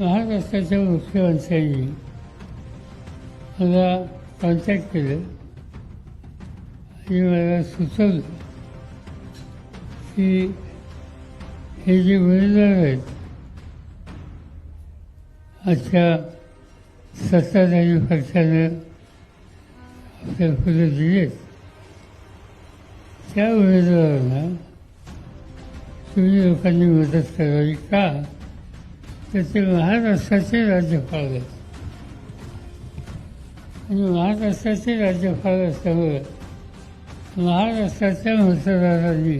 महाराष्ट्राच्या मुख्यमंत्र्यांनी मला कॉन्टॅक्ट केलं. आणि मला सुचवलं की हे जे उमेदवार आहेत आजच्या सत्ताधारी पक्षानं आपल्या फुलं दिलेत त्या उमेदवारांना तुम्ही लोकांनी मदत करावी का? तर ते महाराष्ट्राचे राज्यपाल आहेत. आणि महाराष्ट्राचे राज्यपाल असल्यामुळे महाराष्ट्राच्या मतदारांनी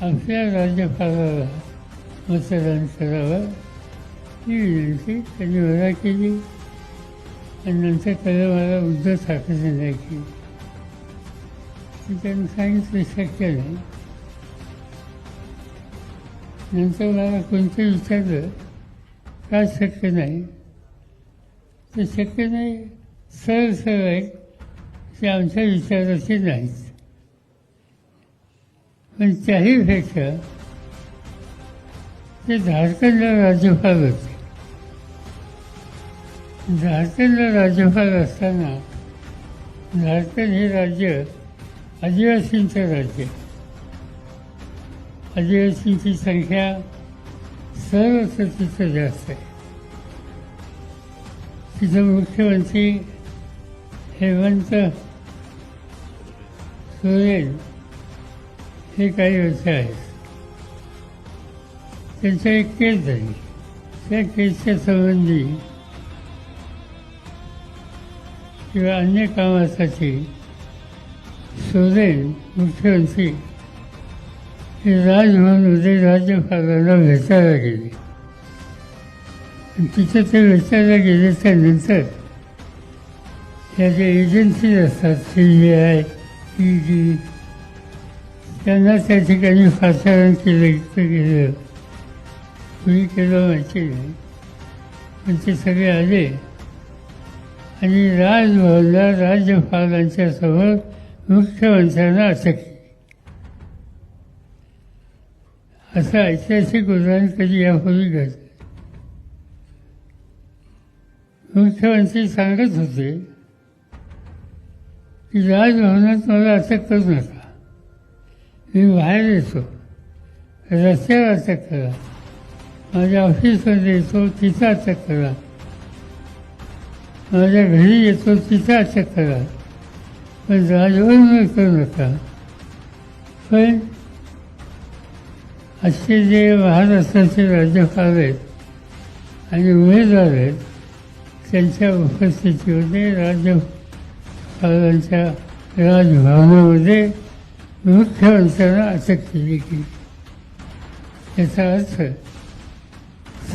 आपल्या राज्यपालाला मतदान करावं. ही विनंती त्यांनी मला केली आणि नंतर त्याला मला उद्धव ठाकरेंना केली. त्यांनी सांगितलं शक्य नाही. नंतर मला कोणतं विचारलं का शक्य नाही. ते शक्य नाही सरळ सरळ आहे. ते आमच्या विचाराचे नाहीत. पण त्याहीपेक्षा ते झारखंडला राज्यपाल होते. झारखंडला राज्यपाल असताना झारखंड हे राज्य आदिवासींचं राज्य आदिवासींची संख्या सर्वत्र तिथं जास्त आहे तिथं मुख्यमंत्री हेमंत सोरेन हे काही वर्ष आहेत. त्यांचं एक केस झाली त्या केसच्या संबंधी किंवा अन्य कामासाठी सोरेन मुख्यमंत्री हे राजभवनमध्ये राज्यपालांना भेटायला गेले तिथे ते भेटायला गेल्याच्यानंतर या ज्या एजन्सीज असतात C B I E D त्यांना त्या ठिकाणी फासारण केलं इथं गेलं कुणी केलं माहिती नाही पण ते सगळे आले आणि राजभवनला राज्यपालांच्या समोर मुख्यमंत्र्यांना अटक केली. असं ऐतिहासिक उदाहरण कधी यापूर्वी घडलं मुख्यमंत्री सांगत होते की राजभवनात मला अटक करू नका. मी बाहेर येतो. रस्त्यावर अटक करा. माझ्या ऑफिसमध्ये येतो तिथं अटक करा. माझ्या घरी येतो तिथं अटक करा. पण राजभवन करू नका. पण असे जे महाराष्ट्राचे राज्यपाल आहेत आणि उमेदवार आहेत त्यांच्या उपस्थितीमध्ये राज्यपालांच्या राजभवनामध्ये मुख्यमंत्र्यांना अटक केली गेली. याचा अर्थ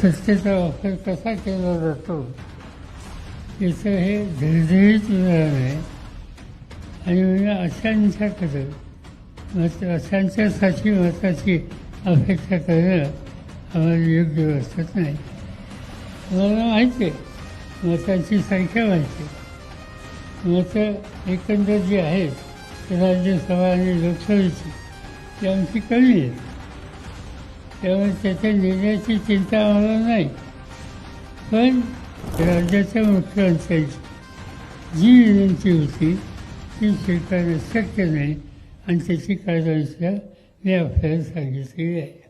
सत्तेचा वापर कसा केला जातो याचं हे धडधडीत उदाहरण आहे. आणि म्हणजे अशांच्याकडं मत अशांच्यासाठी मताची अपेक्षा करायला आम्हाला योग्य वाटत नाही मला माहिती आहे मतांची संख्या माहिती मतं एकंदर जी आहेत राज्यसभा आणि लोकसभेची ती आमची कमी आहे. त्यामुळे त्याच्या निर्णयाची चिंता आम्हाला नाही पण राज्याच्या मुख्यमंत्र्यांची जी विनंती होती ती स्वीकारणं शक्य नाही आणि त्याची कारवाईसुद्धा मी आपल्याला सांगितलेली आहे